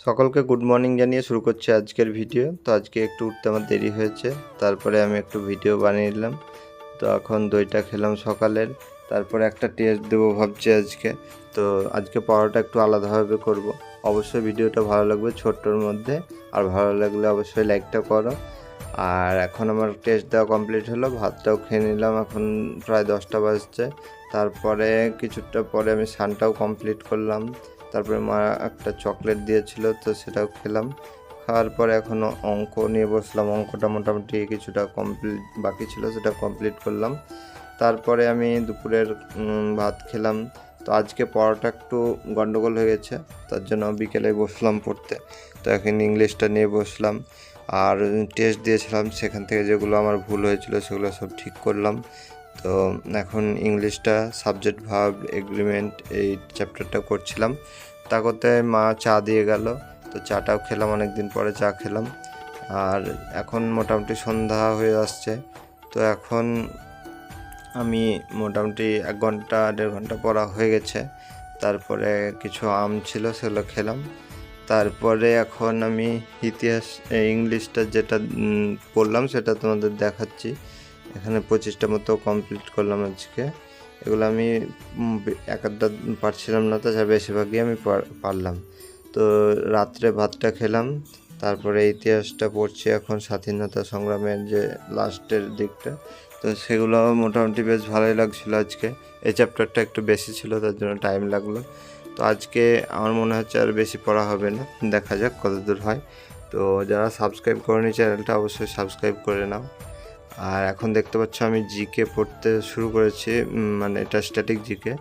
সকলকে good morning জানিয়ে শুরু করছি আজকের ভিডিও তো আজকে একটু উঠতে আমার দেরি হয়েছে, তারপরে আমি একটু ভিডিও বানিয়ে নিলাম। তো এখন দইটা খেলাম সকালের, তারপরে একটা টেস্ট দেবো ভাবছি আজকে। তো আজকে পড়াটা একটু আলাদাভাবে করব। অবশ্যই ভিডিওটা ভালো লাগবে ছোট্টর মধ্যে, আর ভালো লাগলে অবশ্যই লাইকটা করো। আর এখন আমার টেস্ট দেওয়া কমপ্লিট হলো, ভাতটাও খেয়ে নিলাম, এখন প্রায় দশটা বাজছে। তারপরে কিছুটা পরে আমি সানটাও কমপ্লিট করলাম। তারপরে মা একটা চকলেট দিয়েছিল, তো সেটাও খেলাম। খাওয়ার পরে এখনও অঙ্ক নিয়ে বসলাম। অঙ্কটা মোটামুটি কিছুটা কমপ্লিট বাকি ছিল সেটা কমপ্লিট করলাম। তারপরে আমি দুপুরের ভাত খেলাম। তো আজকে পড়াটা একটু গন্ডগোল হয়ে গেছে, তার জন্য বিকেলে বসলাম পড়তে। তো এখন ইংলিশটা নিয়ে বসলাম। আর টেস্ট দিয়েছিলাম, সেখান থেকে যেগুলো আমার ভুল হয়েছিল সেগুলো সব ঠিক করলাম। তো এখন ইংলিশটা সাবজেক্ট ভাব এগ্রিমেন্ট এই চ্যাপ্টারটা করছিলাম। তা করতে মা চা দিয়ে গেল, তো চাটাও খেলাম অনেক দিন পরে, চা খেলাম। আর এখন মোটামুটি সন্ধ্যা হয়ে আসছে, তো এখন আমি মোটামুটি এক ঘণ্টা, দেড় ঘণ্টা পড়া হয়ে গেছে। তারপরে কিছু আম ছিল সেগুলো খেলাম। তারপরে এখন আমি ইতিহাস ইংলিশটা যেটা পড়লাম সেটা তোমাদের দেখাচ্ছি। এখানে পঁচিশটা মতো কমপ্লিট করলাম আজকে। এগুলো আমি উম, এক আধটা পারছিলাম না তাছাড়া বেশিরভাগই আমি পার- পারলাম। তো রাত্রে ভাতটা খেলাম তারপরে ইতিহাসটা পড়ছি এখন স্বাধীনতা সংগ্রামের যে লাস্টের দিকটা। তো সেগুলো মোটামুটি বেশ ভালোই লাগছিল আজকে। এই চ্যাপ্টারটা একটু বেশি ছিল তার জন্য টাইম লাগল। তো আজকে আমার মনে হচ্ছে আর বেশি পড়া হবে না দেখা যাক কত দূর হয়। তো যারা সাবস্ক্রাইব করেনি চ্যানেলটা অবশ্যই সাবস্ক্রাইব করে নাও। আর এখন দেখতে পাচ্ছ আমি জিকে পড়তে শুরু করেছি মানে এটা স্ট্যাটিক জিকে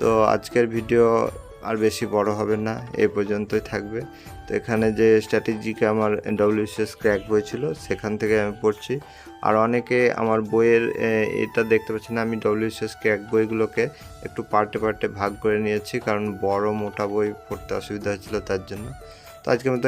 তো আজকের ভিডিও আর বেশি বড় হবে না এই পর্যন্তই থাকবে। তো এখানে যে স্ট্র্যাটেজিকে আমার ডব্লিউসিএস ক্র্যাক বই ছিল, সেখান থেকে আমি পড়ছি। আর অনেকে আমার বইয়ের এটা দেখতে পাচ্ছি না, আমি ডব্লিউসিএস ক্র্যাক বইগুলোকে একটু পার্টে পার্টে ভাগ করে নিয়েছি, কারণ বড় মোটা বই পড়তে অসুবিধা হচ্ছিল তার জন্য। তো আজকের মতো